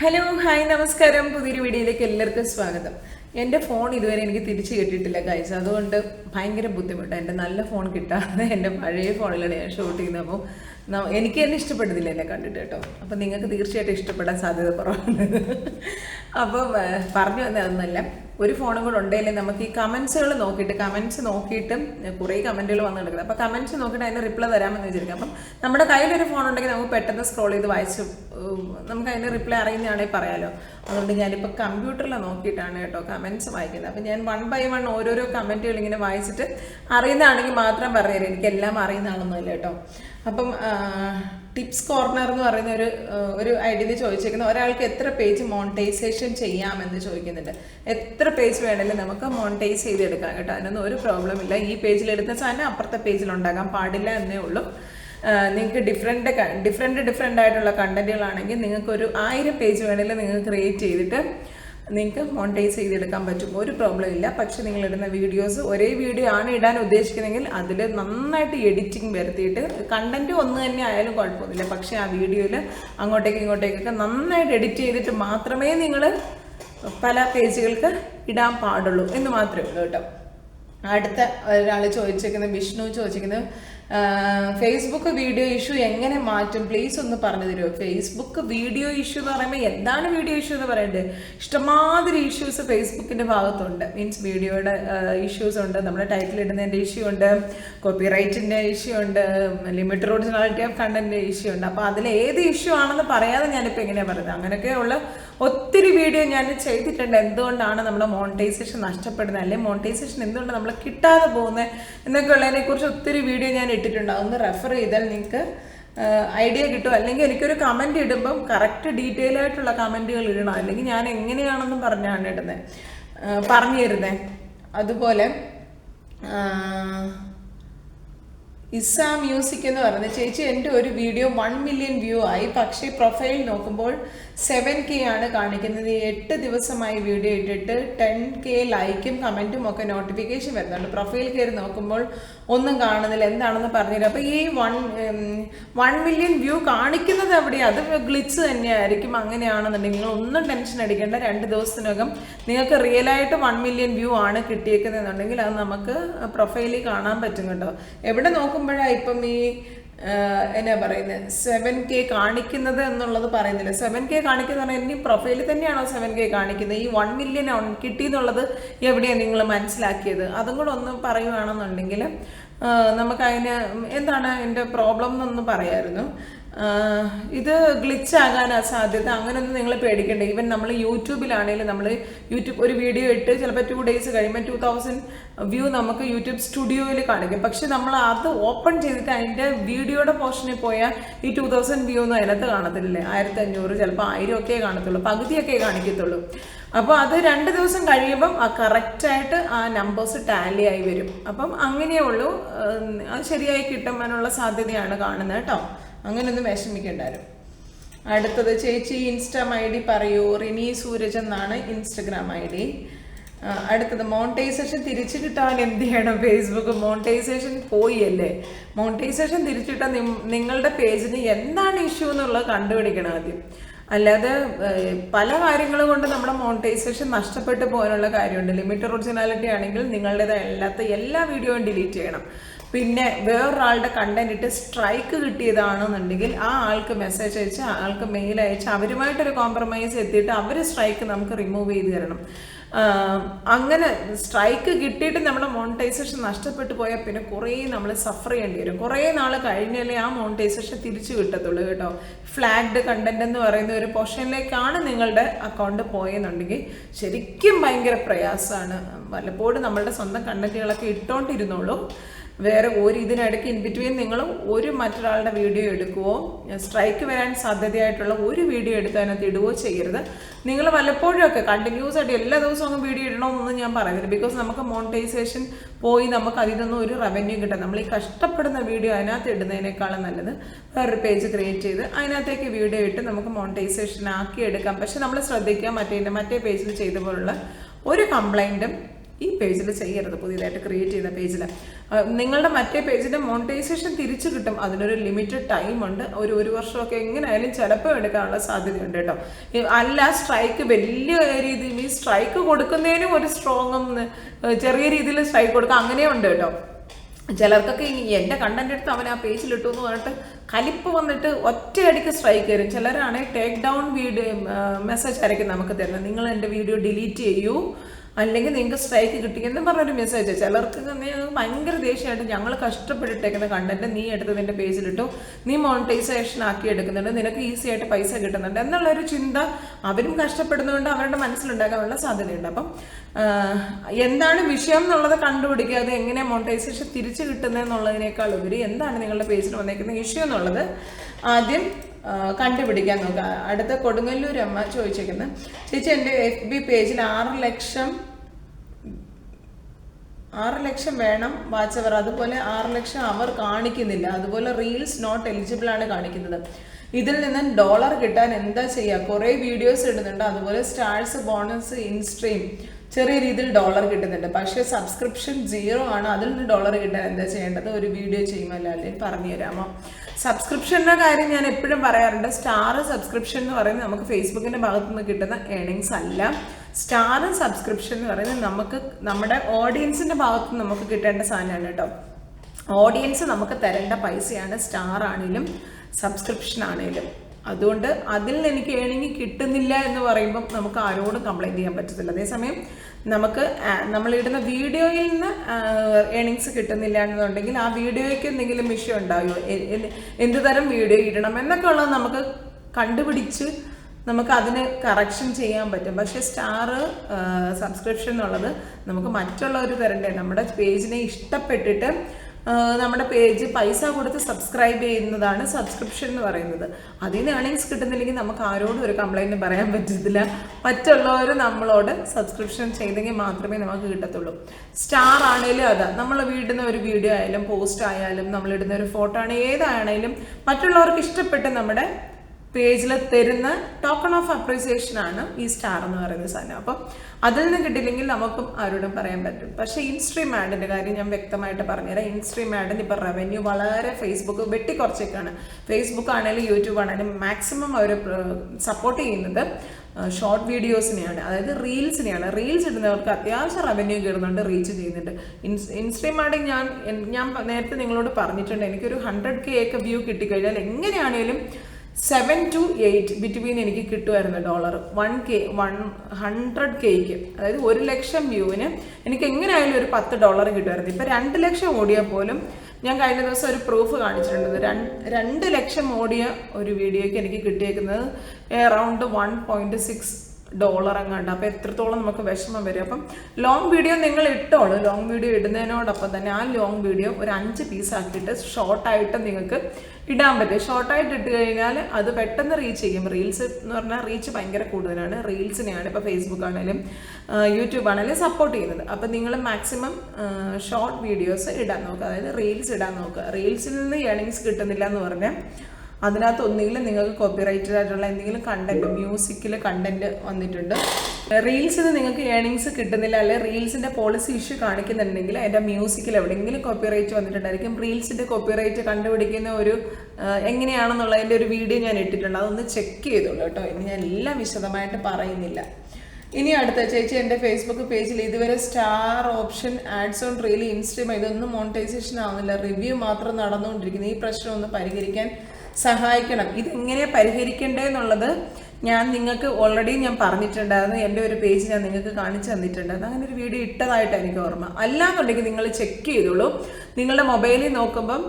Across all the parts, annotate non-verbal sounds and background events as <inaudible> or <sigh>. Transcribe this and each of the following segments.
Hello hi നമസ്കാരം. പുതിയൊരു വീഡിയോയിലേക്ക് എല്ലാവർക്കും സ്വാഗതം. എന്റെ ഫോൺ ഇതുവരെ എനിക്ക് തിരിച്ചു കിട്ടിയിട്ടില്ല ഗൈസ് അതുകൊണ്ട് ഭയങ്കര ബുദ്ധിമുട്ടാണ് എന്റെ നല്ല ഫോൺ കിട്ടാതെ എന്റെ പഴയ ഫോണിലാണ് ഞാൻ ഷൂട്ട് ചെയ്യുന്നത്. അപ്പോൾ എനിക്ക് തന്നെ ഇഷ്ടപ്പെടുന്നില്ല എന്നെ കണ്ടിട്ട് കേട്ടോ. അപ്പോൾ നിങ്ങൾക്ക് തീർച്ചയായിട്ടും ഇഷ്ടപ്പെടാൻ സാധ്യത കുറവാണ്. <laughs> അപ്പം പറഞ്ഞു വന്നത് അതൊന്നല്ല. ഒരു ഫോണും കൂടെ ഉണ്ടെങ്കിൽ നമുക്ക് ഈ കമൻസുകൾ നോക്കിയിട്ട് കമൻസ് നോക്കിയിട്ടും കുറേ കമന്റുകൾ വന്നു കിടക്കുന്നത് അപ്പോൾ കമൻസ് നോക്കിയിട്ട് അതിന് റിപ്ലൈ തരാമെന്ന് വിചാരിക്കാം അപ്പം നമ്മുടെ കയ്യിലൊരു ഫോൺ ഉണ്ടെങ്കിൽ നമുക്ക് പെട്ടെന്ന് സ്ക്രോൾ ചെയ്ത് വായിച്ച് നമുക്ക് അതിന് റിപ്ലൈ അറിയുന്നതാണെങ്കിൽ പറയാലോ. അതുകൊണ്ട് ഞാനിപ്പോൾ കമ്പ്യൂട്ടറിൽ നോക്കിയിട്ടാണ് കേട്ടോ കമൻസ് വായിക്കുന്നത്. അപ്പം ഞാൻ വൺ ബൈ വൺ ഓരോരോ കമന്റുകൾ ഇങ്ങനെ വായിച്ചിട്ട് അറിയുന്നതാണെങ്കിൽ മാത്രം പറഞ്ഞുതരാം. എനിക്കെല്ലാം അറിയുന്നതാണെന്നല്ല കേട്ടോ. അപ്പം ടിപ്സ് കോർണർ എന്ന് പറയുന്ന ഒരു ഒരു ഐഡിയയിൽ ചോദിച്ചേക്കുന്ന ഒരാൾക്ക് എത്ര പേജ് മോണിറ്റൈസേഷൻ ചെയ്യാമെന്ന് ചോദിക്കുന്നുണ്ട്. എത്ര പേജ് വേണമെങ്കിലും നമുക്ക് മോണിറ്റൈസ് ചെയ്തെടുക്കാം കേട്ടോ. അതിനൊന്നും ഒരു പ്രോബ്ലം ഇല്ല. ഈ പേജിൽ എടുത്ത സാധനം അപ്പുറത്തെ പേജിൽ ഉണ്ടാകാൻ പാടില്ല എന്നേ ഉള്ളൂ. നിങ്ങൾക്ക് ഡിഫറെന്റ് ഡിഫറെന്റ് ഡിഫറെന്റ് ആയിട്ടുള്ള കണ്ടന്റുകളാണെങ്കിൽ നിങ്ങൾക്ക് ഒരു ആയിരം പേജ് വേണമെങ്കിലും നിങ്ങൾ ക്രിയേറ്റ് ചെയ്തിട്ട് നിങ്ങൾക്ക് മോണിറ്റൈസ് ചെയ്തെടുക്കാൻ പറ്റും. ഒരു പ്രോബ്ലം ഇല്ല. പക്ഷെ നിങ്ങൾ ഇടുന്ന വീഡിയോസ് ഒരേ വീഡിയോ ആണ് ഇടാൻ ഉദ്ദേശിക്കുന്നതെങ്കിൽ അതിൽ നന്നായിട്ട് എഡിറ്റിംഗ് വരുത്തിയിട്ട് കണ്ടന്റ് ഒന്ന് തന്നെ ആയാലും കുഴപ്പമൊന്നുമില്ല. പക്ഷെ ആ വീഡിയോയിൽ അങ്ങോട്ടേക്ക് ഇങ്ങോട്ടേക്കൊക്കെ നന്നായിട്ട് എഡിറ്റ് ചെയ്തിട്ട് മാത്രമേ നിങ്ങൾ പല പേജുകൾക്ക് ഇടാൻ പാടുള്ളൂ എന്ന് മാത്രമേ ഉള്ളൂ കേട്ടോ. അടുത്ത ഒരാൾ ചോദിച്ചിരിക്കുന്നത് വിഷ്ണു ചോദിച്ചിരിക്കുന്നത് ഫേസ്ബുക്ക് വീഡിയോ ഇഷ്യൂ എങ്ങനെ മാറ്റും? പ്ലീസ് ഒന്ന് പറഞ്ഞു തരുമോ ഫേസ്ബുക്ക് വീഡിയോ ഇഷ്യൂ എന്ന് പറയുമ്പോൾ എന്താണ് വീഡിയോ ഇഷ്യൂ എന്ന് പറയേണ്ടത് ഇഷ്ടമാതിരി ഇഷ്യൂസ് ഫേസ്ബുക്കിന്റെ ഭാഗത്തുണ്ട്. മീൻസ് വീഡിയോയുടെ ഇഷ്യൂസ് ഉണ്ട്. നമ്മുടെ ടൈറ്റിൽ ഇടുന്നതിന്റെ ഇഷ്യൂ ഉണ്ട്. കോപ്പിറൈറ്റിന്റെ ഇഷ്യൂ ഉണ്ട്. ലിമിറ്റഡ് ഒറിജിനാലിറ്റി ഓഫ് കണ്ടന്റിന്റെ ഇഷ്യൂ ഉണ്ട്. അപ്പോൾ അതിൽ ഏത് ഇഷ്യൂ ആണെന്ന് പറയാതെ ഞാനിപ്പോൾ എങ്ങനെയാണ് പറയുന്നത്? അങ്ങനെയൊക്കെയുള്ള ഒത്തിരി വീഡിയോ ഞാൻ ചെയ്തിട്ടുണ്ട്. എന്തുകൊണ്ടാണ് നമ്മുടെ മോണിറ്റൈസേഷൻ നഷ്ടപ്പെടുന്നത്? അല്ലെങ്കിൽ മോണിറ്റൈസേഷൻ എന്തുകൊണ്ട് നമ്മൾ കിട്ടാതെ പോകുന്നത്? എന്നൊക്കെ ഉള്ളതിനെ കുറിച്ച് ഒത്തിരി വീഡിയോ ഞാൻ ഇട്ടിട്ടുണ്ട്. അതൊന്ന് റെഫർ ചെയ്താൽ നിങ്ങൾക്ക് ഐഡിയ കിട്ടും. അല്ലെങ്കിൽ എനിക്കൊരു കമന്റ് ഇടുമ്പം കറക്റ്റ് ഡീറ്റെയിൽ ആയിട്ടുള്ള കമന്റുകൾ ഇടണം. അല്ലെങ്കിൽ ഞാൻ എങ്ങനെയാണെന്നും പറഞ്ഞാണ് ഇടുന്നത് പറഞ്ഞു തരുന്നത് അതുപോലെ ഇസാ മ്യൂസിക് എന്ന് പറയുന്നത് ചേച്ചി എന്റെ ഒരു വീഡിയോ വൺ മില്യൺ വ്യൂ ആയി. പക്ഷേ പ്രൊഫൈൽ നോക്കുമ്പോൾ സെവൻ കെ ആണ് കാണിക്കുന്നത്. എട്ട് ദിവസമായി വീഡിയോ ഇട്ടിട്ട് ടെൻ കെ ലൈക്കും കമന്റും ഒക്കെ നോട്ടിഫിക്കേഷൻ വരുന്നുണ്ട്. പ്രൊഫൈൽ കയറി നോക്കുമ്പോൾ ഒന്നും കാണുന്നില്ല. എന്താണെന്ന് പറഞ്ഞില്ല അപ്പോൾ ഈ വൺ വൺ മില്യൺ വ്യൂ കാണിക്കുന്നത് എവിടെയാണ് അത് ഗ്ലിച്ച് തന്നെയായിരിക്കും. അങ്ങനെയാണെന്നുണ്ടെങ്കിൽ നിങ്ങൾ ഒന്നും ടെൻഷൻ അടിക്കേണ്ട. രണ്ട് ദിവസത്തിനകം നിങ്ങൾക്ക് റിയൽ ആയിട്ട് വൺ മില്യൺ വ്യൂ ആണ് കിട്ടിയേക്കുന്നതെന്നുണ്ടെങ്കിൽ അത് നമുക്ക് പ്രൊഫൈലിൽ കാണാൻ പറ്റും കേട്ടോ എവിടെ നോക്കുമ്പോഴാണ് ഇപ്പം ഈ എന്നാ പറയുന്നത് സെവൻ കെ കാണിക്കുന്നത് എന്നുള്ളത് പറയുന്നില്ല. സെവൻ കെ കാണിക്കുന്ന പറഞ്ഞാൽ പ്രൊഫൈലിൽ തന്നെയാണോ സെവൻ കെ കാണിക്കുന്നത്? ഈ വൺ മില്യൺ കിട്ടിയെന്നുള്ളത് എവിടെയാണ് നിങ്ങൾ മനസ്സിലാക്കിയത്? അതും കൂടെ ഒന്ന് പറയുകയാണെന്നുണ്ടെങ്കിൽ നമുക്കതിന് എന്താണ് എന്റെ പ്രോബ്ലം എന്നൊന്ന് പറയായിരുന്നു. ഇത് ഗ്ലിച്ച് ആകാൻ സാധ്യത. അങ്ങനെയൊന്നും നിങ്ങൾ പേടിക്കണ്ട. ഈവൻ നമ്മൾ യൂട്യൂബിലാണെങ്കിലും നമ്മൾ യൂട്യൂബ് ഒരു വീഡിയോ ഇട്ട് ചിലപ്പോൾ ടു ഡേയ്സ് കഴിയുമ്പോൾ ടു തൗസൻഡ് വ്യൂ നമുക്ക് യൂട്യൂബ് സ്റ്റുഡിയോയിൽ കാണിക്കും. പക്ഷെ നമ്മൾ അത് ഓപ്പൺ ചെയ്തിട്ട് അതിന്റെ വീഡിയോയുടെ പോർഷനിൽ പോയാൽ ഈ ടു തൗസൻഡ് വ്യൂ ഒന്നും അതിനകത്ത് കാണത്തില്ലേ? ആയിരത്തി അഞ്ഞൂറ് ചിലപ്പോൾ ആയിരം ഒക്കെ കാണത്തുള്ളൂ. പകുതിയൊക്കെ കാണിക്കത്തുള്ളൂ. അപ്പോൾ അത് രണ്ട് ദിവസം കഴിയുമ്പം ആ കറക്റ്റായിട്ട് ആ നമ്പേഴ്സ് ടാലി ആയി വരും. അപ്പം അങ്ങനെയേ ഉള്ളൂ. അത് ശരിയായി കിട്ടുവാനുള്ള സാധ്യതയാണ് കാണുന്നത് കേട്ടോ. അങ്ങനെയൊന്നും വിഷമിക്കണ്ടാരും. അടുത്തത് ചേച്ചി ഇൻസ്റ്റാം ഐ ഡി പറയൂ. റിനി സൂരജ് എന്നാണ് ഇൻസ്റ്റഗ്രാം ഐ ഡി. അടുത്തത് മോണിറ്റൈസേഷൻ തിരിച്ചു കിട്ടാൻ എന്ത് ചെയ്യണം ഫേസ്ബുക്ക്? മോണിറ്റൈസേഷൻ പോയി അല്ലേ മോണിറ്റൈസേഷൻ തിരിച്ചിട്ടാൽ നിങ്ങളുടെ പേജിന് എന്താണ് ഇഷ്യൂ എന്നുള്ളത് കണ്ടുപിടിക്കണം ആദ്യം. അല്ലാതെ പല കാര്യങ്ങൾ കൊണ്ട് നമ്മുടെ മോണിറ്റൈസേഷൻ നഷ്ടപ്പെട്ടു പോകാനുള്ള കാര്യമുണ്ട്. ലിമിറ്റഡ് ഒറിജിനാലിറ്റി ആണെങ്കിൽ നിങ്ങളുടേതായ അല്ലാത്ത എല്ലാ വീഡിയോയും ഡിലീറ്റ് ചെയ്യണം. പിന്നെ വേറൊരാളുടെ കണ്ടന്റ് ഇട്ട് സ്ട്രൈക്ക് കിട്ടിയതാണെന്നുണ്ടെങ്കിൽ ആ ആൾക്ക് മെസ്സേജ് അയച്ച് ആൾക്ക് മെയിൽ അയച്ച് അവരുമായിട്ടൊരു കോംപ്രമൈസ് എത്തിയിട്ട് അവർ സ്ട്രൈക്ക് നമുക്ക് റിമൂവ് ചെയ്ത് തരണം. അങ്ങനെ സ്ട്രൈക്ക് കിട്ടിയിട്ട് നമ്മുടെ മോണിറ്റൈസേഷൻ നഷ്ടപ്പെട്ടു പോയാൽ പിന്നെ കുറേ നമ്മൾ സഫർ ചെയ്യേണ്ടി വരും. കുറേ നാൾ കഴിഞ്ഞാലേ ആ മോണിറ്റൈസേഷൻ തിരിച്ചു കിട്ടത്തുള്ളൂ കേട്ടോ. ഫ്ലാഗ്ഡ് കണ്ടന്റ് എന്ന് പറയുന്ന ഒരു പോർഷനിലേക്കാണ് നിങ്ങളുടെ അക്കൗണ്ട് പോയെന്നുണ്ടെങ്കിൽ ശരിക്കും ഭയങ്കര പ്രയാസമാണ്. വല്ലപ്പോഴും നമ്മളുടെ സ്വന്തം കണ്ടന്റുകളൊക്കെ ഇട്ടോണ്ടിരുന്നോളൂ. വേറെ ഒരു ഇതിനിടയ്ക്ക് ഇൻ ബിറ്റ്വീൻ നിങ്ങൾ ഒരു മറ്റൊരാളുടെ വീഡിയോ എടുക്കുകയോ സ്ട്രൈക്ക് വരാൻ സാധ്യതയായിട്ടുള്ള ഒരു വീഡിയോ എടുക്കാനകത്ത് ഇടുകയോ ചെയ്യരുത്. നിങ്ങൾ വല്ലപ്പോഴുമൊക്കെ കണ്ടിന്യൂസ് ആയിട്ട് എല്ലാ ദിവസവും അങ്ങ് വീഡിയോ ഇടണമെന്നൊന്നും ഞാൻ പറയുന്നില്ല. ബിക്കോസ് നമുക്ക് മോണിറ്റൈസേഷൻ പോയി നമുക്ക് അതിൽ നിന്നും ഒരു റവന്യൂ കിട്ടാം നമ്മൾ ഈ കഷ്ടപ്പെടുന്ന വീഡിയോ അതിനകത്ത് ഇടുന്നതിനേക്കാളും നല്ലത് വേറൊരു പേജ് ക്രിയേറ്റ് ചെയ്ത് അതിനകത്തേക്ക് വീഡിയോ ഇട്ട് നമുക്ക് മോണിറ്റൈസേഷൻ ആക്കി എടുക്കാം. പക്ഷെ നമ്മൾ ശ്രദ്ധിക്കുക മറ്റേ മറ്റേ പേജിൽ ചെയ്ത പോലുള്ള ഒരു കംപ്ലൈന്റും ഈ പേജിൽ ചെയ്യരുത് പുതിയതായിട്ട് ക്രിയേറ്റ് ചെയ്ത പേജിൽ നിങ്ങളുടെ മറ്റേ പേജിന്റെ മോണിറ്റൈസേഷൻ തിരിച്ചു കിട്ടും. അതിനൊരു ലിമിറ്റഡ് ടൈം ഉണ്ട്. ഒരു ഒരു വർഷമൊക്കെ എങ്ങനെയായാലും ചിലപ്പോൾ എടുക്കാനുള്ള സാധ്യതയുണ്ട് കേട്ടോ. അല്ല സ്ട്രൈക്ക് വലിയ രീതിയിൽ ഈ സ്ട്രൈക്ക് കൊടുക്കുന്നതിനും ഒരു സ്ട്രോങ്ങും ചെറിയ രീതിയിൽ സ്ട്രൈക്ക് കൊടുക്കുക അങ്ങനെയുണ്ട് കേട്ടോ. ചിലർക്കൊക്കെ എന്റെ കണ്ടന്റ് എടുത്ത് അവൻ ആ പേജിൽ ഇട്ടു എന്ന് പറഞ്ഞിട്ട് കലിപ്പ് വന്നിട്ട് ഒറ്റയടിക്ക് സ്ട്രൈക്ക് തരും ചിലരാണെങ്കിൽ ടേക്ക് ഡൗൺ വീഡിയോ മെസ്സേജ് ആയിരിക്കും നമുക്ക് തരുന്നത്. നിങ്ങൾ എന്റെ വീഡിയോ ഡിലീറ്റ് ചെയ്യൂ. അല്ലെങ്കിൽ നിങ്ങൾക്ക് സ്ട്രൈക്ക് കിട്ടി എന്ന് പറഞ്ഞൊരു മെസ്സേജ് ചിലർക്ക് ഭയങ്കര ദേഷ്യമായിട്ട് ഞങ്ങൾ കഷ്ടപ്പെട്ടിട്ടേക്കുന്ന കണ്ടന്റ് നീ എടുത്ത് നിന്റെ പേജിലിട്ടു നീ മോണിറ്റൈസേഷൻ ആക്കി എടുക്കുന്നുണ്ട്. നിനക്ക് ഈസി ആയിട്ട് പൈസ കിട്ടുന്നുണ്ട് എന്നുള്ള ഒരു ചിന്ത അവരും കഷ്ടപ്പെടുന്നതുകൊണ്ട് അവരുടെ മനസ്സിലുണ്ടാകാനുള്ള സാധ്യതയുണ്ട്. അപ്പം എന്താണ് വിഷയം എന്നുള്ളത് കണ്ടുപിടിക്കുക. അത് എങ്ങനെ മോണിറ്റൈസേഷൻ തിരിച്ചു കിട്ടുന്നതെന്നുള്ളതിനേക്കാൾ ഉപരി എന്താണ് നിങ്ങളുടെ പേജിൽ വന്നേക്കുന്ന ഇഷ്യൂ എന്നുള്ളത് ആദ്യം കണ്ടുപിടിക്കാൻ നോക്കുക അടുത്ത കൊടുങ്ങല്ലൂർ അമ്മ ചോദിച്ചേക്കുന്നത് ചേച്ചി എന്റെ എഫ് ബി പേജിൽ ആറ് ലക്ഷം ആറ് ലക്ഷം വേണം വാച്ചവർ. അതുപോലെ ആറ് ലക്ഷം അവർ കാണിക്കുന്നില്ല. അതുപോലെ റീൽസ് നോട്ട് എലിജിബിൾ ആണ് കാണിക്കുന്നത്. ഇതിൽ നിന്ന് ഡോളർ കിട്ടാൻ എന്താ ചെയ്യുക കുറേ വീഡിയോസ് ഇടുന്നുണ്ട്. അതുപോലെ സ്റ്റാർസ് ബോണസ് ഇൻസ്ട്രീം ചെറിയ രീതിയിൽ ഡോളർ കിട്ടുന്നുണ്ട്. പക്ഷേ സബ്സ്ക്രിപ്ഷൻ സീറോ ആണ്. അതിൽ നിന്ന് ഡോളർ കിട്ടാൻ എന്താ ചെയ്യേണ്ടത്? ഒരു വീഡിയോ ചെയ്യുമല്ലോ അല്ലെങ്കിൽ പറഞ്ഞു തരാമോ സബ്സ്ക്രിപ്ഷന്റെ കാര്യം ഞാൻ എപ്പോഴും പറയാറുണ്ട്. സ്റ്റാർ സബ്സ്ക്രിപ്ഷൻ എന്ന് പറയുന്നത് നമുക്ക് ഫേസ്ബുക്കിന്റെ ഭാഗത്തു നിന്ന് കിട്ടുന്ന ഏണിങ്സ് അല്ല. സ്റ്റാർ സബ്സ്ക്രിപ്ഷൻ എന്ന് പറയുന്നത് നമുക്ക് നമ്മുടെ ഓഡിയൻസിന്റെ ഭാഗത്തു നിന്ന് നമുക്ക് കിട്ടേണ്ട സാധനമാണ് കേട്ടോ. ഓഡിയൻസ് നമുക്ക് തരേണ്ട പൈസയാണ് സ്റ്റാർ ആണെങ്കിലും സബ്സ്ക്രിപ്ഷൻ ആണെങ്കിലും. അതുകൊണ്ട് അതിൽ നിന്ന് എനിക്ക് ഏണിങ് കിട്ടുന്നില്ല എന്ന് പറയുമ്പം നമുക്ക് ആരോടും കംപ്ലൈന്റ് ചെയ്യാൻ പറ്റത്തില്ല. അതേസമയം നമുക്ക് നമ്മളിടുന്ന വീഡിയോയിൽ നിന്ന് ഏണിങ്സ് കിട്ടുന്നില്ല എന്നുണ്ടെങ്കിൽ ആ വീഡിയോയ്ക്ക് എന്തെങ്കിലും വിഷയം എ- എന്ത് തരം വീഡിയോ ഇടണം എന്നൊക്കെ ഉള്ളത് നമുക്ക് കണ്ടുപിടിച്ച് നമുക്ക് അതിന് കറക്ഷൻ ചെയ്യാൻ പറ്റും. പക്ഷേ സ്റ്റാർ സബ്സ്ക്രിപ്ഷൻ എന്നുള്ളത് നമുക്ക് മറ്റുള്ളവർ തരണ്ടേ? നമ്മുടെ പേജിനെ ഇഷ്ടപ്പെട്ടിട്ട് നമ്മുടെ പേജ് പൈസ കൊടുത്ത് സബ്സ്ക്രൈബ് ചെയ്യുന്നതാണ് സബ്സ്ക്രിപ്ഷൻ എന്ന് പറയുന്നത്. അതിൽ നിന്ന് ഏണിങ്സ് കിട്ടുന്നില്ലെങ്കിൽ നമുക്ക് ആരോടും ഒരു കംപ്ലൈന്റ് പറയാൻ പറ്റത്തില്ല. മറ്റുള്ളവർ നമ്മളോട് സബ്സ്ക്രിപ്ഷൻ ചെയ്തെങ്കിൽ മാത്രമേ നമുക്ക് കിട്ടത്തുള്ളൂ. സ്റ്റാർ ആണെങ്കിലും അതാ നമ്മൾ വീടുന്ന ഒരു വീഡിയോ ആയാലും പോസ്റ്റ് ആയാലും നമ്മളിടുന്ന ഒരു ഫോട്ടോ ആണ്. ഏതാണെങ്കിലും മറ്റുള്ളവർക്ക് ഇഷ്ടപ്പെട്ട് നമ്മുടെ പേജിൽ തരുന്ന ടോക്കൺ ഓഫ് അപ്രീസിയേഷൻ ആണ് ഈ സ്റ്റാർ എന്ന് പറയുന്ന സാധനം. അപ്പം അതിൽ നിന്ന് കിട്ടിയില്ലെങ്കിൽ നമുക്കും ആരോടും പറയാൻ പറ്റും. പക്ഷേ ഇൻസ്ട്രീം ആഡിന്റെ കാര്യം ഞാൻ വ്യക്തമായിട്ട് പറഞ്ഞുതരാം. ഇൻസ്ട്രീം ആഡിന് ഇപ്പോൾ റവന്യൂ വളരെ ഫേസ്ബുക്ക് വെട്ടിക്കുറച്ചേക്കാണ് ഫേസ്ബുക്ക് ആണെങ്കിലും യൂട്യൂബ് ആണെങ്കിലും മാക്സിമം അവർ സപ്പോർട്ട് ചെയ്യുന്നത് ഷോർട്ട് വീഡിയോസിനെയാണ് അതായത് റീൽസിനെയാണ് റീൽസ് ഇടുന്നവർക്ക് അത്യാവശ്യം റവന്യൂ കയറുന്നുണ്ട് റീച്ച് ചെയ്യുന്നുണ്ട്. ഇൻസ് ഇൻസ്ട്രീം ആഡ് ഞാൻ ഞാൻ നേരത്തെ നിങ്ങളോട് പറഞ്ഞിട്ടുണ്ട്. എനിക്കൊരു ഹൺഡ്രഡ് കെ ഒക്കെ വ്യൂ കിട്ടിക്കഴിഞ്ഞാൽ എങ്ങനെയാണേലും സെവൻ ടു എയ്റ്റ് ബിറ്റ്വീൻ എനിക്ക് കിട്ടുമായിരുന്നു dollar one K one hundred cake അതായത് ഒരു ലക്ഷം വ്യൂവിന് എനിക്ക് എങ്ങനെയായാലും ഒരു പത്ത് ഡോളർ കിട്ടുമായിരുന്നു ഇപ്പം രണ്ട് ലക്ഷം ഓടിയാൽ പോലും ഞാൻ കഴിഞ്ഞ ദിവസം ഒരു പ്രൂഫ് കാണിച്ചിട്ടുണ്ട്. രണ്ട് ലക്ഷം ഓടിയ ഒരു വീഡിയോയ്ക്ക് എനിക്ക് കിട്ടിയേക്കുന്നത് around one point six dollar അങ്ങാണ്ട് അപ്പോൾ എത്രത്തോളം നമുക്ക് വിഷമം വരും. അപ്പം ലോങ് വീഡിയോ നിങ്ങൾ ഇട്ടോളൂ. ലോങ് വീഡിയോ ഇടുന്നതിനോടൊപ്പം തന്നെ ആ ലോങ് വീഡിയോ ഒരു അഞ്ച് പീസ് ആക്കിയിട്ട് ഷോർട്ടായിട്ട് നിങ്ങൾക്ക് ഇടാൻ പറ്റും. ഷോർട്ടായിട്ട് ഇട്ട് കഴിഞ്ഞാൽ അത് പെട്ടെന്ന് റീച്ച് ചെയ്യും. റീൽസ് എന്ന് പറഞ്ഞാൽ റീച്ച് ഭയങ്കര കൂടുതലാണ്. റീൽസിനെയാണ് ഇപ്പോൾ ഫേസ്ബുക്ക് ആണെങ്കിലും യൂട്യൂബ് ആണെങ്കിലും സപ്പോർട്ട് ചെയ്യുന്നത്. അപ്പം നിങ്ങൾ മാക്സിമം ഷോർട്ട് വീഡിയോസ് ഇടാൻ നോക്കുക. അതായത് റീൽസ് ഇടാൻ നോക്കുക. റീൽസിൽ നിന്ന് ഏണിങ്സ് കിട്ടുന്നില്ല എന്ന് പറഞ്ഞാൽ അതിനകത്ത് ഒന്നുകിലും നിങ്ങൾക്ക് കോപ്പിറൈറ്റഡ് ആയിട്ടുള്ള എന്തെങ്കിലും കണ്ടന്റ് മ്യൂസിക്കിൽ കണ്ടന്റ് വന്നിട്ടുണ്ട്. റീൽസിൽ നിങ്ങൾക്ക് ഏണിങ്സ് കിട്ടുന്നില്ല അല്ലെ റീൽസിന്റെ പോളിസി ഇഷ്യൂ കാണിക്കുന്നുണ്ടെങ്കിൽ അതിന്റെ മ്യൂസിക്കിൽ എവിടെയെങ്കിലും കോപ്പിറൈറ്റ് വന്നിട്ടുണ്ടായിരിക്കും. റീൽസിന്റെ കോപ്പിറൈറ്റ് കണ്ടുപിടിക്കുന്ന ഒരു ആ, എങ്ങനെയാണെന്നുള്ളതിന്റെ ഒരു വീഡിയോ ഞാൻ ഇട്ടിട്ടുണ്ട്. അതൊന്ന് ചെക്ക് ചെയ്തോളൂ കേട്ടോ. ഇനി ഞാൻ എല്ലാം വിശദമായിട്ട് പറയുന്നില്ല. ഇനി അടുത്ത ചേച്ചി എന്റെ ഫേസ്ബുക്ക് പേജിൽ ഇതുവരെ star option ads on reel instream ഇതൊന്നും മോണിറ്റൈസേഷൻ ആവുന്നില്ല. റിവ്യൂ മാത്രം നടന്നുകൊണ്ടിരിക്കുന്നു. ഈ പ്രശ്നം ഒന്ന് പരിഹരിക്കാൻ സഹായിക്കണം. ഇതെങ്ങനെ പരിഹരിക്കേണ്ടതെന്നുള്ളത് ഞാൻ നിങ്ങൾക്ക് ഓൾറെഡി ഞാൻ പറഞ്ഞിട്ടുണ്ടായിരുന്നു. എന്റെ ഒരു പേജ് ഞാൻ നിങ്ങൾക്ക് കാണിച്ചു തന്നിട്ടുണ്ടായിരുന്നു. അങ്ങനെ ഒരു വീഡിയോ ഇട്ടതായിട്ട് എനിക്ക് ഓർമ്മ. അല്ലാന്നുണ്ടെങ്കിൽ നിങ്ങൾ ചെക്ക് ചെയ്തോളൂ. നിങ്ങളുടെ മൊബൈലിൽ നോക്കുമ്പം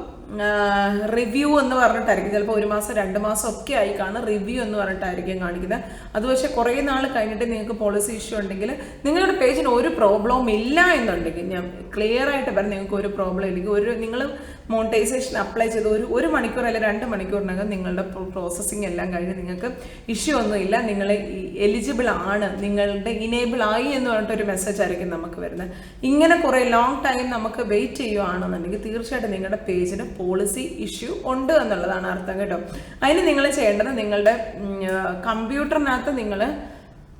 റിവ്യൂ എന്ന് പറഞ്ഞിട്ടായിരിക്കും. ചിലപ്പോൾ ഒരു മാസം രണ്ട് മാസം ഒക്കെ ആയി കാണും. റിവ്യൂ എന്ന് പറഞ്ഞിട്ടായിരിക്കും കാണിക്കുന്നത് അത് പക്ഷേ കുറേ നാൾ കഴിഞ്ഞിട്ട് നിങ്ങൾക്ക് പോളിസി ഇഷ്യൂ ഉണ്ടെങ്കിൽ നിങ്ങളുടെ പേജിന് ഒരു പ്രോബ്ലവും ഇല്ല എന്നുണ്ടെങ്കിൽ ഞാൻ ക്ലിയർ ആയിട്ട് പറഞ്ഞു നിങ്ങൾക്ക് ഒരു പ്രോബ്ലം ഇല്ലെങ്കിൽ ഒരു നിങ്ങൾ മോണിറ്റൈസേഷൻ അപ്ലൈ ചെയ്ത് ഒരു ഒരു മണിക്കൂർ അല്ലെങ്കിൽ രണ്ട് മണിക്കൂറിനകം നിങ്ങളുടെ പ്രോസസ്സിങ് എല്ലാം കഴിഞ്ഞ് നിങ്ങൾക്ക് ഇഷ്യൂ ഒന്നുമില്ല നിങ്ങൾ എലിജിബിൾ ആണ് നിങ്ങളുടെ ഇനേബിൾ ആയി എന്ന് പറഞ്ഞിട്ട് ഒരു മെസ്സേജ് ആയിരിക്കും നമുക്ക് വരുന്നത്. ഇങ്ങനെ കുറേ ലോങ് ടൈം നമുക്ക് വെയിറ്റ് ചെയ്യുകയാണെന്നുണ്ടെങ്കിൽ തീർച്ചയായിട്ടും നിങ്ങളുടെ പേജിന് പോളിസി ഇഷ്യൂ ഉണ്ട് എന്നുള്ളതാണ് അർത്ഥം കേട്ടോ. അതിന് നിങ്ങൾ ചെയ്യേണ്ടത് നിങ്ങളുടെ കമ്പ്യൂട്ടറിനകത്ത് നിങ്ങൾ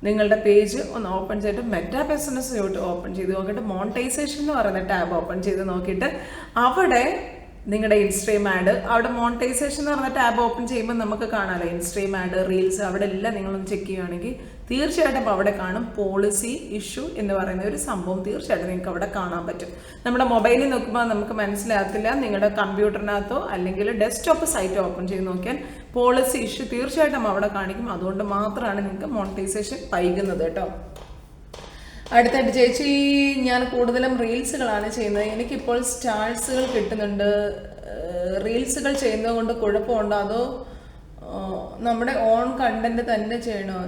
നിങ്ങളുടെ പേജ് ഒന്ന് ഓപ്പൺ ചെയ്തിട്ട് മെറ്റാ ബിസിനസ് ഓപ്പൺ ചെയ്ത് നോക്കിയിട്ട് മോണിറ്റൈസേഷൻ എന്ന് പറയുന്ന ടാബ് ഓപ്പൺ ചെയ്ത് നോക്കിയിട്ട് അവിടെ നിങ്ങളുടെ ഇൻസ്ട്രീം ആഡ് അവിടെ മോണിറ്റൈസേഷൻ എന്ന് പറഞ്ഞ ടാബ് ഓപ്പൺ ചെയ്യുമ്പോൾ നമുക്ക് കാണാമല്ലോ ഇൻസ്ട്രീം ആഡ് റീൽസ് അവിടെ എല്ലാം നിങ്ങളൊന്ന് ചെക്ക് ചെയ്യുകയാണെങ്കിൽ തീർച്ചയായിട്ടും അവിടെ കാണും പോളിസി ഇഷ്യൂ എന്ന് പറയുന്ന ഒരു സംഭവം തീർച്ചയായിട്ടും നിങ്ങൾക്ക് അവിടെ കാണാൻ പറ്റും. നമ്മുടെ മൊബൈലിൽ നോക്കുമ്പോൾ നമുക്ക് മനസ്സിലാകത്തില്ല. നിങ്ങളുടെ കമ്പ്യൂട്ടറിനകത്തോ അല്ലെങ്കിൽ ഡെസ്ക്ടോപ്പ് സൈറ്റ് ഓപ്പൺ ചെയ്ത് നോക്കിയാൽ പോളിസി ഇഷ്യൂ തീർച്ചയായിട്ടും അവിടെ കാണിക്കും. അതുകൊണ്ട് മാത്രമാണ് നിങ്ങൾക്ക് മോണിറ്റൈസേഷൻ വൈകുന്നത് കേട്ടോ. അടുത്തായിട്ട് ചേച്ചി ഞാൻ കൂടുതലും റീൽസുകളാണ് ചെയ്യുന്നത്. എനിക്കിപ്പോൾ സ്റ്റാർസുകൾ കിട്ടുന്നുണ്ട്. റീൽസുകൾ ചെയ്യുന്നത് കൊണ്ട് കുഴപ്പമുണ്ടോ? അതോ നമ്മുടെ ഓൺ കണ്ടന്റ് തന്നെ ചെയ്യണോ?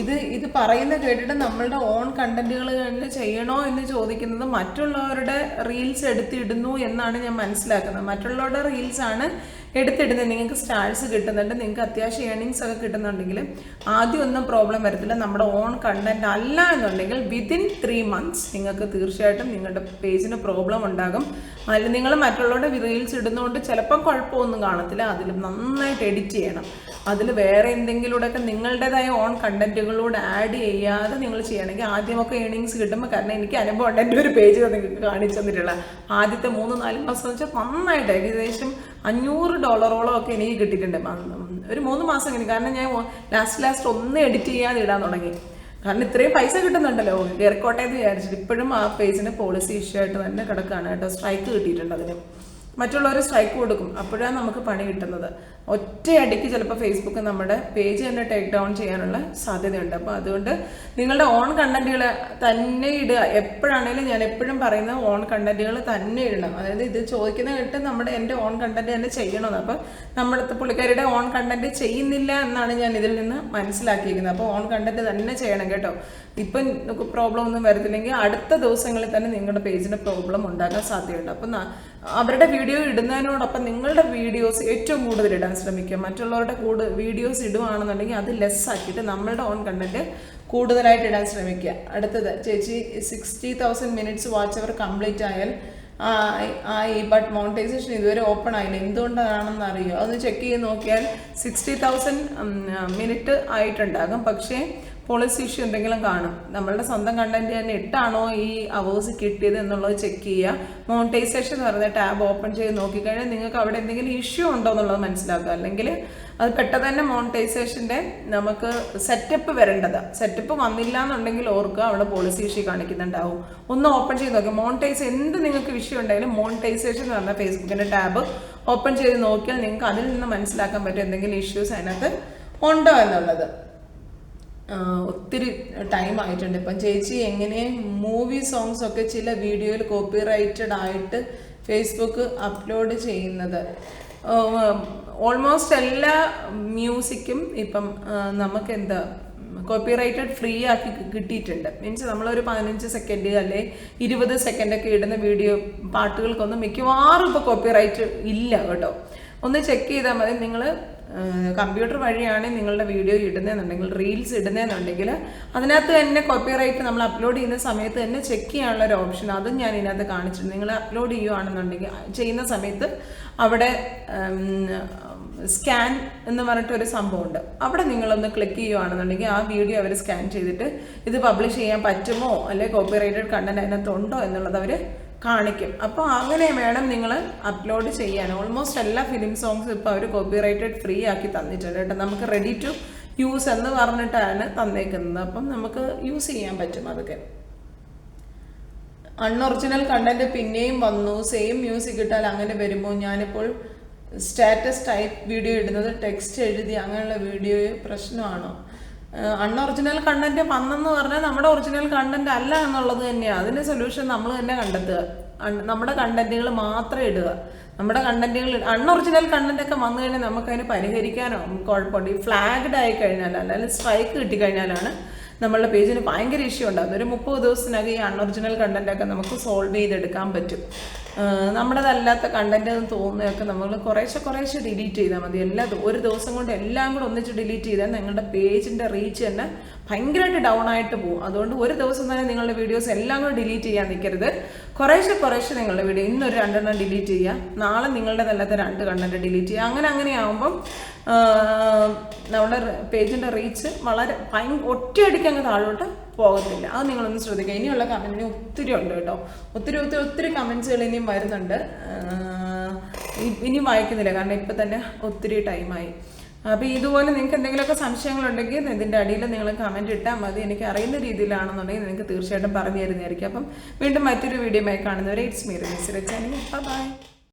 ഇത് ഇത് പറയുന്ന കേട്ടിട്ട് നമ്മളുടെ ഓൺ കണ്ടന്റുകൾ തന്നെ ചെയ്യണോ എന്ന് ചോദിക്കുന്നത് മറ്റുള്ളവരുടെ റീൽസ് എടുത്തിടുന്നു എന്നാണ് ഞാൻ മനസ്സിലാക്കുന്നത്. മറ്റുള്ളവരുടെ റീൽസ് ആണ് എടുത്തിടുന്നത് നിങ്ങൾക്ക് സ്റ്റാർസ് കിട്ടുന്നുണ്ട് നിങ്ങൾക്ക് അത്യാവശ്യം ഏണിങ്സ് ഒക്കെ കിട്ടുന്നുണ്ടെങ്കിൽ ആദ്യം ഒന്നും പ്രോബ്ലം വരത്തില്ല. നമ്മുടെ ഓൺ കണ്ടന്റ് അല്ല എന്നുണ്ടെങ്കിൽ വിതിൻ ത്രീ മന്ത്സ് നിങ്ങൾക്ക് തീർച്ചയായിട്ടും നിങ്ങളുടെ പേജിന് പ്രോബ്ലം ഉണ്ടാകും. അതിൽ നിങ്ങൾ മറ്റുള്ളവരുടെ റീൽസ് ഇടുന്നതുകൊണ്ട് ചിലപ്പം കുഴപ്പമൊന്നും കാണത്തില്ല. അതിൽ നന്നായിട്ട് എഡിറ്റ് ചെയ്യണം. അതിൽ വേറെ എന്തെങ്കിലുമൊക്കെ നിങ്ങളുടേതായ ഓൺ കണ്ടന്റുകളോട് ആഡ് ചെയ്യാതെ നിങ്ങൾ ചെയ്യണമെങ്കിൽ ആദ്യമൊക്കെ ഏണിങ്സ് കിട്ടുമ്പോൾ കാരണം എനിക്ക് അനുഭവം ഉണ്ട്. എന്റെ ഒരു പേജ് നിങ്ങൾക്ക് കാണിച്ചു തന്നിട്ടുള്ള ആദ്യത്തെ മൂന്ന് നാല് മാസം വെച്ചാൽ നന്നായിട്ട് ഏകദേശം അഞ്ഞൂറ് ഡോളറോളം ഒക്കെ എനിക്ക് കിട്ടിയിട്ടുണ്ട്. ഒരു മൂന്ന് മാസം കഴിഞ്ഞു. കാരണം ഞാൻ ലാസ്റ്റ് ലാസ്റ്റ് ഒന്ന് എഡിറ്റ് ചെയ്യാതെ ഇടാൻ തുടങ്ങി. കാരണം ഇത്രയും പൈസ കിട്ടുന്നുണ്ടല്ലോ. ഇറക്കോട്ടെ എന്ന് വിചാരിച്ചിട്ട് ഇപ്പോഴും ആ പേജിന് പോളിസി ഇഷ്യൂ ആയിട്ട് തന്നെ കിടക്കുകയാണ് കേട്ടോ. സ്ട്രൈക്ക് കിട്ടിയിട്ടുണ്ട് അതിന്. മറ്റുള്ളവർ സ്ട്രൈക്ക് കൊടുക്കും. അപ്പോഴാണ് നമുക്ക് പണി കിട്ടുന്നത്. ഒറ്റയടിക്ക് ചിലപ്പോൾ ഫേസ്ബുക്ക് നമ്മുടെ പേജ് തന്നെ ടേക്ക് ഡൗൺ ചെയ്യാനുള്ള സാധ്യതയുണ്ട്. അപ്പോൾ അതുകൊണ്ട് നിങ്ങളുടെ ഓൺ കണ്ടന്റുകൾ തന്നെ ഇടുക. എപ്പോഴാണെങ്കിലും ഞാൻ എപ്പോഴും പറയുന്ന ഓൺ കണ്ടന്റുകൾ തന്നെ ഇടണം. അതായത് ഇത് ചോദിക്കുന്ന കേട്ട് നമ്മുടെ എന്റെ ഓൺ കണ്ടന്റ് തന്നെ ചെയ്യണമെന്ന്. അപ്പോൾ നമ്മുടെ പുള്ളിക്കാരിയുടെ ഓൺ കണ്ടന്റ് ചെയ്യുന്നില്ല എന്നാണ് ഞാൻ ഇതിൽ നിന്ന് മനസ്സിലാക്കിയിരിക്കുന്നത്. അപ്പോൾ ഓൺ കണ്ടന്റ് തന്നെ ചെയ്യണം കേട്ടോ. ഇപ്പം പ്രോബ്ലം ഒന്നും വരത്തില്ലെങ്കിൽ അടുത്ത ദിവസങ്ങളിൽ തന്നെ നിങ്ങളുടെ പേജിന് പ്രോബ്ലം ഉണ്ടാകാൻ സാധ്യതയുണ്ട്. അപ്പം അവരുടെ വീഡിയോ ഇടുന്നതിനോടൊപ്പം നിങ്ങളുടെ വീഡിയോസ് ഏറ്റവും കൂടുതൽ ഇടാൻ ശ്രമിക്കുക. മറ്റുള്ളവരുടെ കൂടെ വീഡിയോസ് ഇടുവാണെന്നുണ്ടെങ്കിൽ അത് ലെസ് ആക്കിയിട്ട് നമ്മളുടെ ഓൺ കണ്ടന്റ് കൂടുതലായിട്ട് ഇടാൻ ശ്രമിക്കുക. അടുത്തത് ചേച്ചി sixty thousand minutes watch hour complete ആയാൽ ആ ഈ ബട്ട് മോണിറ്റൈസേഷൻ ഇതുവരെ ഓപ്പൺ ആയില്ല. എന്തുകൊണ്ടാണെന്ന് അറിയോ അതൊന്ന് ചെക്ക് ചെയ്ത് നോക്കിയാൽ സിക്സ്റ്റി തൗസൻഡ് മിനിറ്റ് ആയിട്ടുണ്ടാകും. പക്ഷേ പോളിസി ഇഷ്യൂ എന്തെങ്കിലും കാണും. നമ്മളുടെ സ്വന്തം കണ്ടന്റ് തന്നെ ഇട്ടാണോ ഈ അവേഴ്സ് കിട്ടിയത് എന്നുള്ളത് ചെക്ക് ചെയ്യുക. മോണിറ്റൈസേഷൻ എന്ന് പറയുന്ന ടാബ് ഓപ്പൺ ചെയ്ത് നോക്കിക്കഴിഞ്ഞാൽ നിങ്ങൾക്ക് അവിടെ എന്തെങ്കിലും ഇഷ്യൂ ഉണ്ടോ എന്നുള്ളത് മനസ്സിലാക്കുക. അല്ലെങ്കിൽ അത് പെട്ടെന്ന് തന്നെ മോണിറ്റൈസേഷന്റെ നമുക്ക് സെറ്റപ്പ് വരേണ്ടത്. സെറ്റപ്പ് വന്നില്ല എന്നുണ്ടെങ്കിൽ ഓർക്കുക അവിടെ പോളിസി ഇഷ്യൂ കാണിക്കുന്നുണ്ടാവും. ഒന്ന് ഓപ്പൺ ചെയ്ത് നോക്കുക മോണിറ്റൈസ് എന്ത് നിങ്ങൾക്ക് വിഷയം ഉണ്ടെങ്കിലും മോണിറ്റൈസേഷൻ എന്ന് പറഞ്ഞ ഫേസ്ബുക്കിന്റെ ടാബ് ഓപ്പൺ ചെയ്ത് നോക്കിയാൽ നിങ്ങൾക്ക് അതിൽ നിന്ന് മനസ്സിലാക്കാൻ പറ്റും എന്തെങ്കിലും ഇഷ്യൂസ് അതിനകത്ത് ഉണ്ടോ എന്നുള്ളത്. ഒത്തിരി ടൈം ആയിട്ടുണ്ട്. ഇപ്പം ചേച്ചി എങ്ങനെ മൂവി സോങ്സ് ഒക്കെ ചില വീഡിയോയിൽ കോപ്പിറൈറ്റഡ് ആയിട്ട് ഫേസ്ബുക്ക് അപ്ലോഡ് ചെയ്യുന്നത്? ഓൾമോസ്റ്റ് എല്ലാ മ്യൂസിക്കും ഇപ്പം നമുക്ക് എന്താ കോപ്പിറൈറ്റഡ് ഫ്രീ ആക്കി കിട്ടിയിട്ടുണ്ട്. മീൻസ് നമ്മളൊരു പതിനഞ്ച് സെക്കൻഡ് അല്ലെ ഇരുപത് സെക്കൻഡൊക്കെ ഇടുന്ന വീഡിയോ പാട്ടുകൾക്കൊന്നും മിക്കവാറും ഇപ്പോൾ കോപ്പിറൈറ്റ് ഇല്ല കേട്ടോ. ഒന്ന് ചെക്ക് ചെയ്താൽ മതി. നിങ്ങൾ കമ്പ്യൂട്ടർ വഴിയാണ് നിങ്ങളുടെ വീഡിയോ ഇടുന്നതെന്നുണ്ടെങ്കിൽ റീൽസ് ഇടുന്നതെന്നുണ്ടെങ്കിൽ അതിനകത്ത് തന്നെ കോപ്പിറൈറ്റ് നമ്മൾ അപ്ലോഡ് ചെയ്യുന്ന സമയത്ത് തന്നെ ചെക്ക് ചെയ്യാനുള്ള ഒരു ഓപ്ഷൻ അതും ഞാൻ ഇതിനകത്ത് കാണിച്ചിട്ടുണ്ട്. നിങ്ങൾ അപ്ലോഡ് ചെയ്യുകയാണെന്നുണ്ടെങ്കിൽ ചെയ്യുന്ന സമയത്ത് അവിടെ സ്കാൻ എന്ന് പറഞ്ഞിട്ട് ഒരു സംഭവമുണ്ട്. അവിടെ നിങ്ങളൊന്ന് ക്ലിക്ക് ചെയ്യുകയാണെന്നുണ്ടെങ്കിൽ ആ വീഡിയോ അവർ സ്കാൻ ചെയ്തിട്ട് ഇത് പബ്ലിഷ് ചെയ്യാൻ പറ്റുമോ? അല്ലെ കോപ്പിറൈറ്റഡ് കണ്ടന്റ് അതിനകത്തുണ്ടോ എന്നുള്ളത് അവർ കാണിക്കും. അപ്പോൾ അങ്ങനെ വേണം നിങ്ങൾ അപ്ലോഡ് ചെയ്യാൻ ഓൾമോസ്റ്റ് എല്ലാ ഫിലിം സോങ്സും ഇപ്പോൾ അവർ കോപ്പിറൈറ്റഡ് ഫ്രീ ആക്കി തന്നിട്ടുണ്ട് കേട്ടോ. നമുക്ക് റെഡി ടു യൂസ് എന്ന് പറഞ്ഞിട്ടാണ് തന്നേക്കുന്നത്. അപ്പം നമുക്ക് യൂസ് ചെയ്യാൻ പറ്റും അതൊക്കെ. അൺഒറിജിനൽ കണ്ടന്റ് പിന്നെയും വന്നു. സെയിം മ്യൂസിക് ഇട്ടാൽ അങ്ങനെ വരുമ്പോൾ ഞാനിപ്പോൾ സ്റ്റാറ്റസ് ടൈപ്പ് വീഡിയോ ഇടുന്നത് ടെക്സ്റ്റ് എഴുതി അങ്ങനെയുള്ള വീഡിയോ പ്രശ്നമാണോ? അൺഒറിജിനൽ കണ്ടന്റ് വന്നെന്ന് പറഞ്ഞാൽ നമ്മുടെ ഒറിജിനൽ കണ്ടന്റ് അല്ല എന്നുള്ളത് തന്നെയാണ് അതിന്റെ സൊല്യൂഷൻ നമ്മൾ തന്നെ കണ്ടെത്തുക. നമ്മുടെ കണ്ടന്റുകൾ മാത്രം ഇടുക. നമ്മുടെ കണ്ടന്റുകൾ അൺഒറിജിനൽ കണ്ടന്റ് ഒക്കെ വന്നു കഴിഞ്ഞാൽ നമുക്ക് അതിന് പരിഹരിക്കാനോ കുഴപ്പമുണ്ട് ഈ ഫ്ലാഗ്ഡ് ആയി കഴിഞ്ഞാൽ അല്ലെങ്കിൽ സ്ട്രൈക്ക് കിട്ടിക്കഴിഞ്ഞാലാണ് നമ്മളുടെ പേജിന് ഭയങ്കര ഇഷ്യൂ ഉണ്ടാകുന്നത് ഒരു മുപ്പത് ദിവസത്തിനകം ഈ അൺഒറിജിനൽ കണ്ടന്റ് ഒക്കെ നമുക്ക് സോൾവ് ചെയ്തെടുക്കാൻ പറ്റും. നമ്മുടേതല്ലാത്ത കണ്ടന്റ് എന്ന് തോന്നുന്നതൊക്കെ നമ്മൾ കുറേശ്ശെ കുറേശ്ശെ ഡിലീറ്റ് ചെയ്താൽ മതി. എല്ലാ ഒരു ദിവസം കൊണ്ട് എല്ലാം കൂടെ ഒന്നിച്ച് ഡിലീറ്റ് ചെയ്താൽ നിങ്ങളുടെ പേജിന്റെ റീച്ച് തന്നെ ഭയങ്കരമായിട്ട് ഡൗൺ ആയിട്ട് പോകും. അതുകൊണ്ട് ഒരു ദിവസം തന്നെ നിങ്ങളുടെ വീഡിയോസ് എല്ലാം കൂടെ ഡിലീറ്റ് ചെയ്യാൻ നിൽക്കരുത്. കുറേശ്ശെ കുറേശ്ശെ നിങ്ങളുടെ വീഡിയോ ഇന്നൊരു രണ്ടെണ്ണം ഡിലീറ്റ് ചെയ്യുക നാളെ നിങ്ങളുടെ നല്ലത്തെ രണ്ട് കണ്ടന്റ് ഡിലീറ്റ് ചെയ്യുക അങ്ങനെ അങ്ങനെ ആകുമ്പം നമ്മുടെ പേജിന്റെ റീച്ച് വളരെ ഭയ ഒറ്റയടിക്ക് അങ്ങ് താഴോട്ട് പോകത്തില്ല. അത് നിങ്ങളൊന്ന് ശ്രദ്ധിക്കുക. ഇനിയുള്ള കമന്റിന് ഒത്തിരി ഉണ്ട് കേട്ടോ. ഒത്തിരി ഒത്തിരി ഒത്തിരി കമൻസുകൾ ഇനിയും വരുന്നുണ്ട്. ഇനിയും വായിക്കുന്നില്ല. കാരണം ഇപ്പം തന്നെ ഒത്തിരി ടൈമായി അപ്പോൾ ഇതുപോലെ നിങ്ങൾക്ക് എന്തെങ്കിലുമൊക്കെ സംശയങ്ങളുണ്ടെങ്കിൽ ഇതിന്റെ അടിയിൽ നിങ്ങൾ കമന്റ് ഇട്ടാൽ മതി. എനിക്ക് അറിയുന്ന രീതിയിലാണെന്നുണ്ടെങ്കിൽ നിങ്ങൾക്ക് തീർച്ചയായിട്ടും പറഞ്ഞു തരുന്നതായിരിക്കും. അപ്പം വീണ്ടും മറ്റൊരു വീഡിയോയുമായി കാണുന്നവരെ ഇറ്റ്സ് മീ റിമീസ് ബൈ